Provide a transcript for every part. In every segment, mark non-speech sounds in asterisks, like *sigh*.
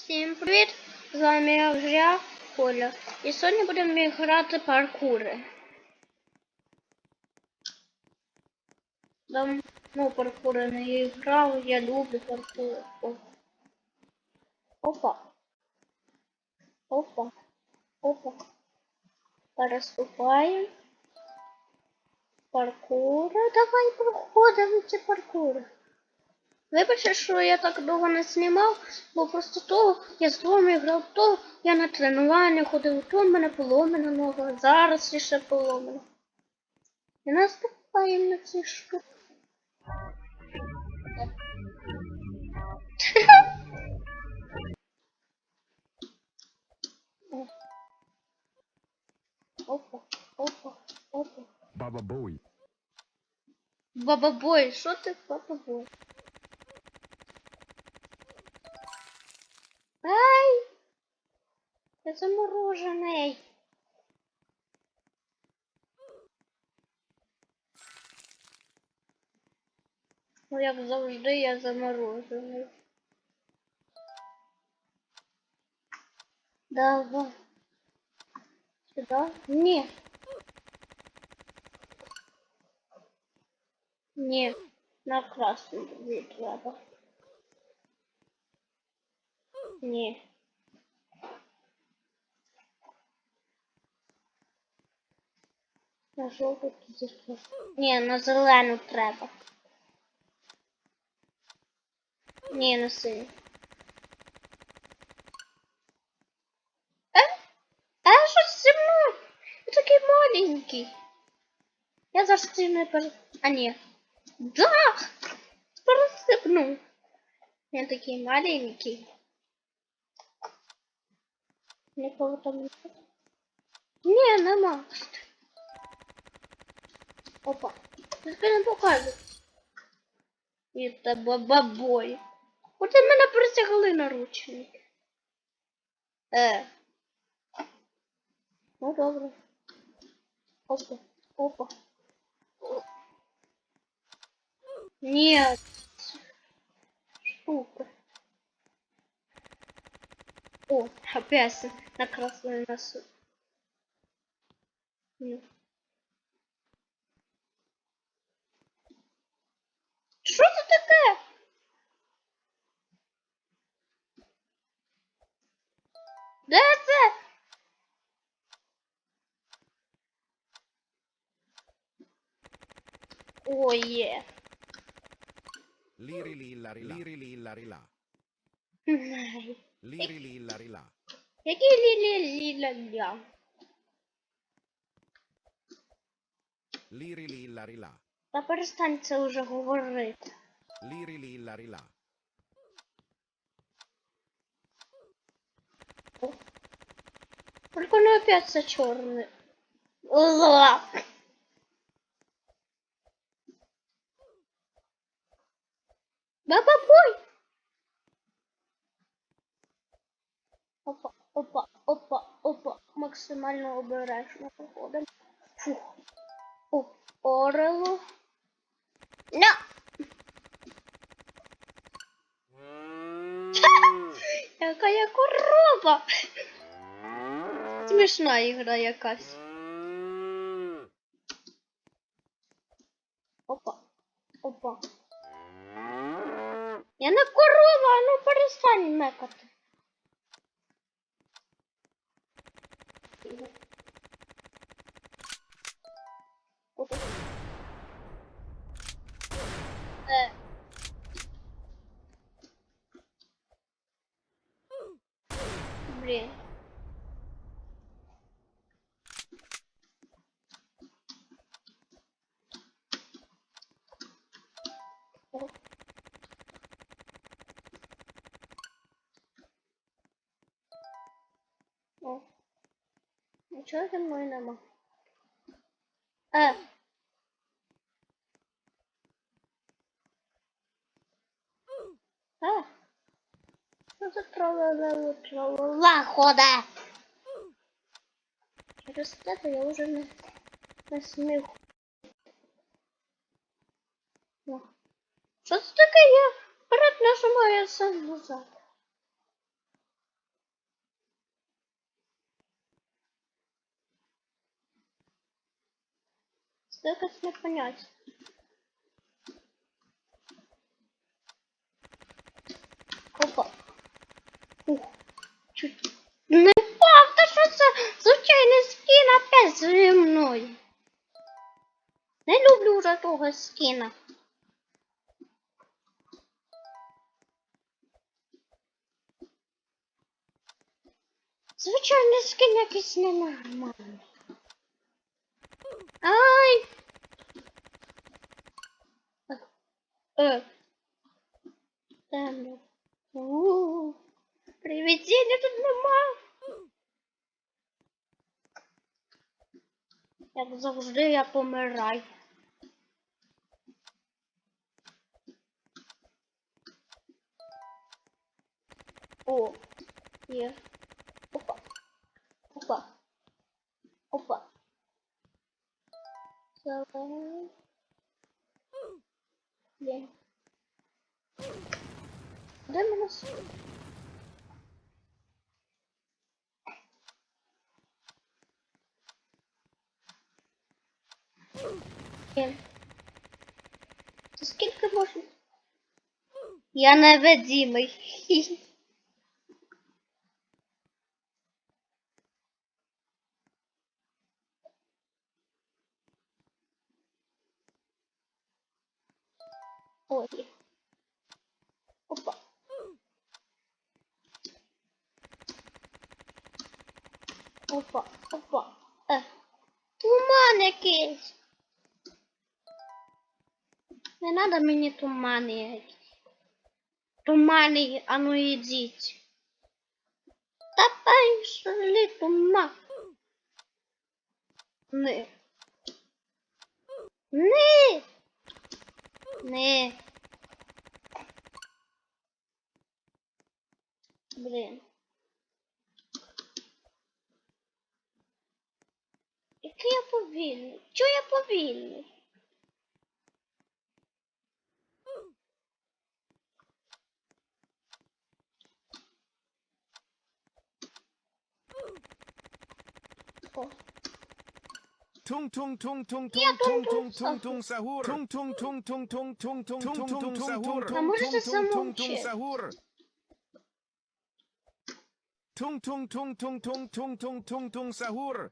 Всім привіт! З вами я Гря Коля. І сьогодні будемо грати паркури. Давно паркури не грав, я люблю паркури. Опа. Опа. Опа. Переступаємо. Паркури. Давай проходимо ці паркури. Вибачте, що я так довго не знімав, бо просто то я з вами грав, то я на тренування ходив, то в мене поломана нога, зараз ще поломана. І наступаємо на ці штуки. Опа, опа, опа. Baba Bowie. Бабабой, що ти бабабой? Ай! Я заморожений. Ну, як завжди, я заморожений. Давай. Сюда? Ні. Ні, на красну тобі треба. Ні. На жовту тоді. Ні, на зелену треба. Ні, на синю. Е? Е, що зі мною? Я такий маленький. Я завжди не пер... А ні. Да! Пересипнув. Я такий маленький. Нікого там не буде. Ні, нема. Опа. Тобі не показує. І тебе бабой. От і мене притягли наручники. Е. Ну добре. Опа. Опа. Нет. Штука. О, опять на красную носу. Ну. Что это такое? Да это... Ой, е. Liri lilla rila. Liri lilla rila. Най. Liri lilla rila. Які лі-лі-лі-ля-ля. Liri lilla rila. Та перестань це вже говорити. Liri lilla rila. Только ну опять це чорне. Ла. Баба бой! Опа, опа, опа, опа. Максимально обережно походимо. Фух. О, орело. На! Яка я корова! Смішна ігра якась. Опа. Опа. Я не корова, ну перестань мекати. Опа. Е. Нема. Е. Е. Що за трололело тролола хода? Через тебе я не, не смів. Ну. Що це таке? Я вперед нажимаю, сам назад. Це якось не понять. Опа. Ух, чуть. Не впав, та що це звичайний скін опять зі мною. Не люблю вже того скіна. Звичайний скін якийсь ненормальний. Ай! Е. Темно. У. Привидіння тут нема. Як завжди я помираю. О, є. Опа. Опа. Опа. Давай. Блін. Де мене с- Блін. Це скільки можна? Я невидимий. *laughs* Хі. Ой. Опа. Опа, опа. Е. Туман якийсь. Не надо мені тумани якісь. Тумани, а ну ідіть. Та пішли туман. Не. Не. Не. Блін. Який я повільний? Чого я повільний? О, Tung tung tung tung Я tung tung-tung tung tung tung сахур. tung sahur. Tung tung tung tung tung tung tung tung tung sahur. А можете Tung tung tung tung замовчати? sahur. Tung tung tung tung tung tung tung tung tung sahur.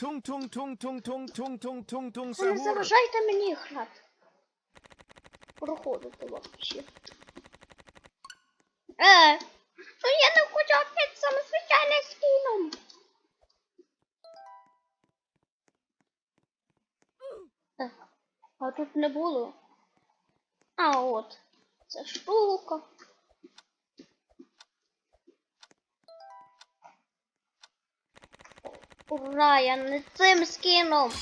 tung ви не заважайте мені грати. Проходити вообще. Е, ну я не хочу опять саме звичайне скіном. А тут не було. А от, це штука. Ура, я не цим скином.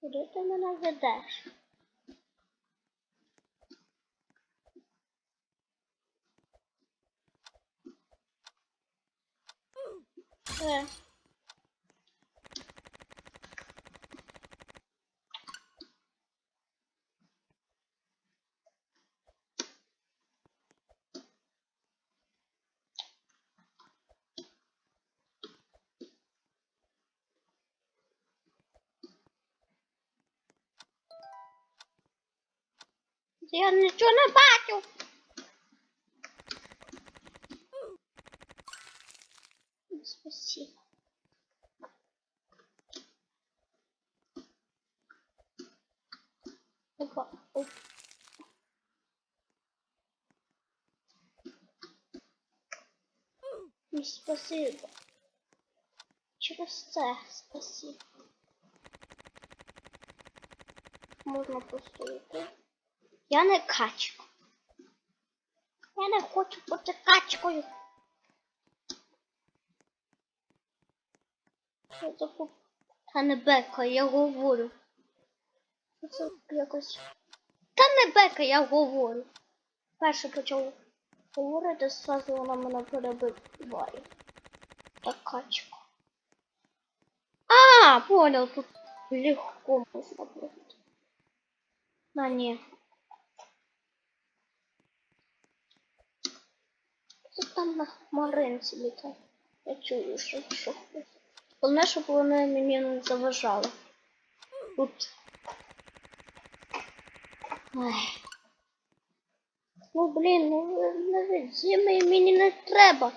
Куди ти мене ведеш? Е. Я нічого не бачу. Спасибо. Опа, оп. І спасибо. Через це спасибо. Можна просто йти. Я не качка. Я не хочу бути качкою. Я таку... Та не бека, я говорю. Це якось. Та не бека, я говорю. Перше почав говорити, зразу вона мене перебиває. Та качка. А, понял, тут легко можна буде. А, ні. Це там на хмаринці літає. Я чую, що, що. Головне, щоб вони мені не заважали. Тут. Ну блін, ну зими мені не треба.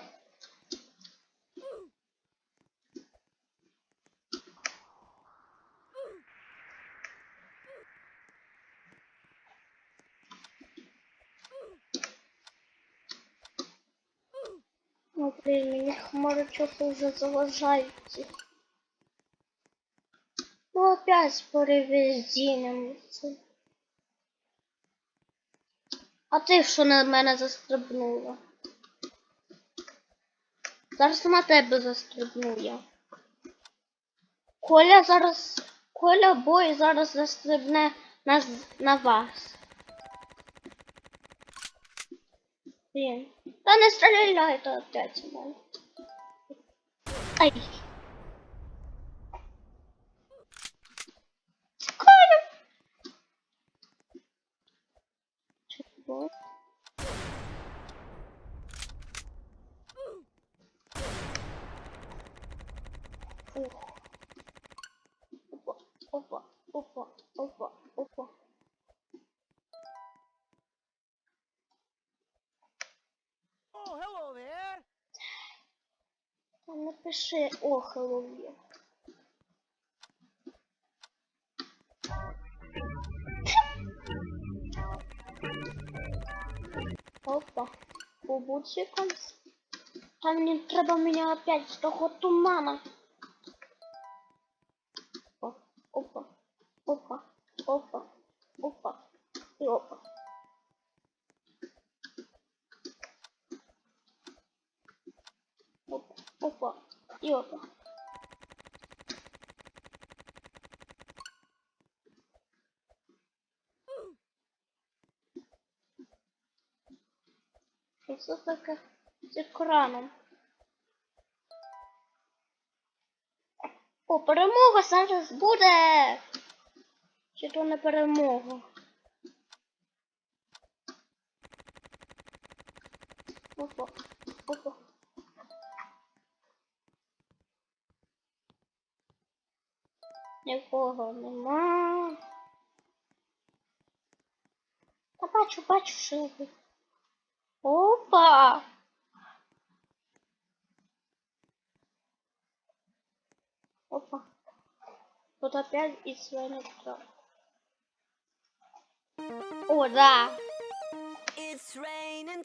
Ну блін, мені хмарочоки вже заважають. Ну опять з перевезінням. А ти що на мене застрибнула? Зараз на тебе застрибну я. Коля зараз. Коля бой зараз застрибне на, на вас. Блін. Та не стріляйте опять в мене. Ай. Коля. Чого? Ух. Напиши охолов'я. Опа, бубучиком. Там не треба меня опять з того тумана. Опа, опа, опа, опа, опа, і опа. Опа, опа, і опа. Що це таке з? О, перемога зараз буде! Чи то не перемога? Опа, опа. Нікого нема. Та бачу, бачу, ви. Опа! Опа. Тут опять и свинья О, да. It's raining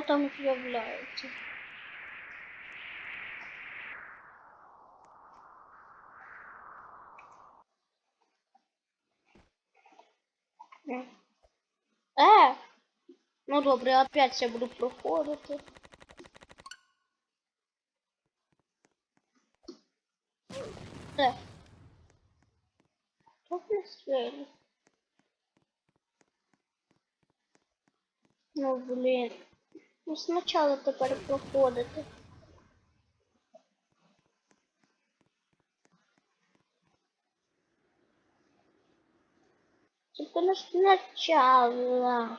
там з'являється? Е! Ну добре, опять я буду проходити. Де? Тут. Ну блін. Ну спочатку тепер проходити. Тільки не спочатку.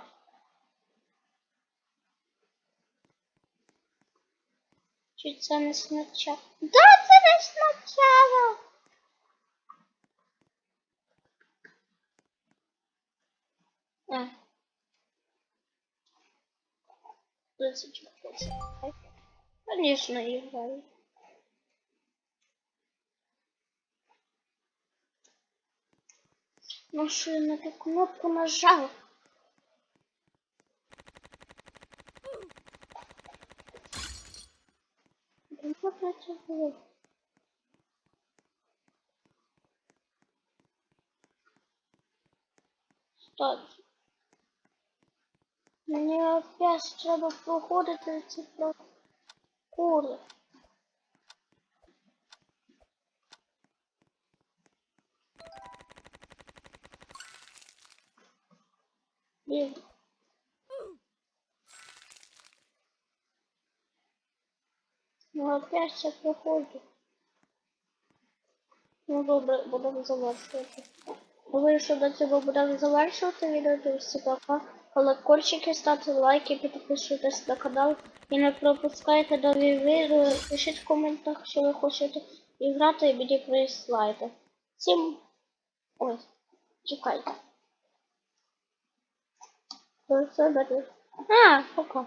Чи це не спочатку? Да, це не спочатку. А. 28. Конечно, играю. Ну що я на ту кнопку нажав? Да можна це було? Кстати. Опять треба проходити ці прокури. Блін. Ну опять це проходить. Ну добре, будемо завершувати. Думаю, що до цього будемо завершувати відео. Друзі, пока. Колокольчики, ставте лайки, підписуйтесь на канал і не пропускайте нові відео. Пишіть в коментах, що ви хочете іграти і мені прислайте. Всім. Ой, чекайте. Все, себе. А, пока.